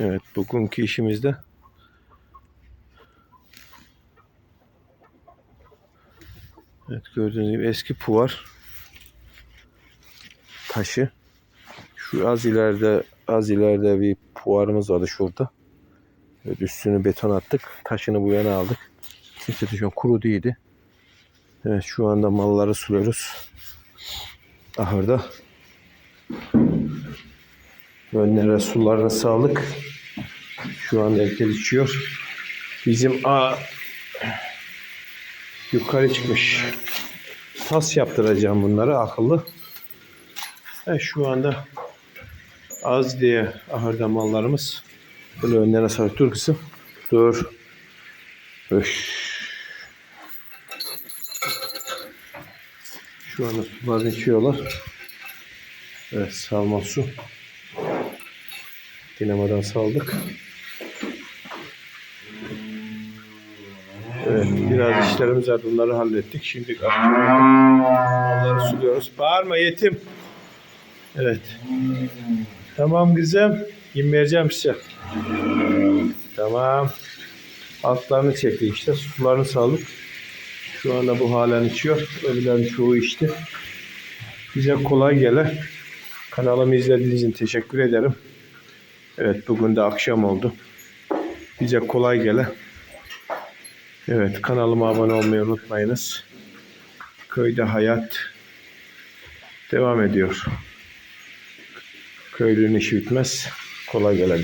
Evet bugünkü işimizde Evet gördüğünüz gibi eski puvar taşı. Şu az ileride az ileride bir puvarımız vardı şurada. Evet, üstünü beton attık. Taşını bu yana aldık. Kimse de şu kuru değildi. Evet şu anda malları suluyoruz. Ahırda. Önlere sularını sağlık. Şu anda herkes içiyor. Bizim a yukarı çıkmış. Tas yaptıracağım bunları akıllı. Ve şu anda az diye ahırda mallarımız. Böyle önlerine sarı dur kızım. Dur. Öş. Şu anda sularını içiyorlar. Evet salma su. Dinamadan saldık. Evet biraz işlerimiz var bunları hallettik. Şimdi malları suluyoruz. Bağırma yetim. Evet. Tamam kızım. Yem vereceğim size. Tamam. Altlarını çekti işte. Sularını saldık. Şu anda bu halen içiyor. Öbürlerin çoğu içti. Bize kolay gele. Kanalımı izlediğiniz için teşekkür ederim. Evet bugün de akşam oldu. Bize kolay gele. Evet kanalıma abone olmayı unutmayınız. Köyde hayat devam ediyor. Köylünün işi bitmez. Kolay gele.